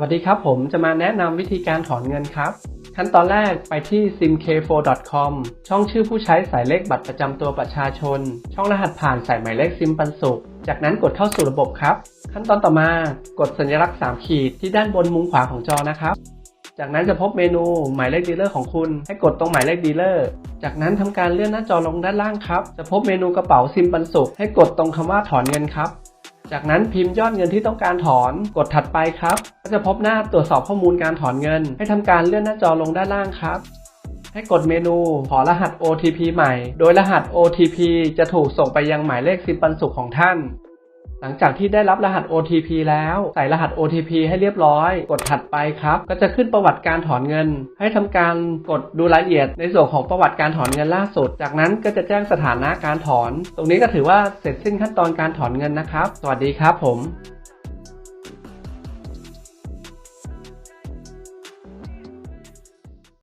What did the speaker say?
วัสดีครับผมจะมาแนะนำวิธีการถอนเงินครับ ขั้นตอนแรกไปที่ simk4.com ช่องชื่อผู้ใช้ใส่เลขบัตรประจำตัวประชาชน ช่องรหัสผ่านใส่หมายเลขซิมปันสุข จากนั้นกดเข้าสู่ระบบครับ ขั้นตอนต่อมากดสัญลักษณ์ 3 ขีดที่ด้านบนมุมขวาของจอนะครับ จากนั้นจะพบเมนูหมายเลขดีลเลอร์ของคุณ ให้กดตรงหมายเลขดีลเลอร์ จากนั้นทำการเลื่อนหน้าจอลงด้านล่างครับ จะพบเมนูกระเป๋าซิมปันสุข ให้กดตรงคำว่าถอนเงินครับ จากนั้นพิมพ์ยอดเงินที่ต้องการถอนกดถัดไปครับ ก็จะพบหน้าตรวจสอบข้อมูลการถอนเงิน ให้ทำการเลื่อนหน้าจอลงด้านล่างครับให้กดเมนูขอรหัส OTP ใหม่ โดยรหัส OTP จะถูกส่งไปยังหมายเลขซิมปันสุขของท่าน หลังจากที่ได้รับรหัส OTP แล้วใส่รหัส OTP ให้เรียบร้อย กดถัดไปครับ ก็จะขึ้นประวัติการถอนเงิน ให้ทำการกดดูรายละเอียด ในส่วนของประวัติการถอนเงินล่าสุด จากนั้นก็จะแจ้งสถานะการถอน ตรงนี้ก็ถือว่าเสร็จสิ้นขั้นตอนการถอนเงินนะครับ สวัสดีครับผม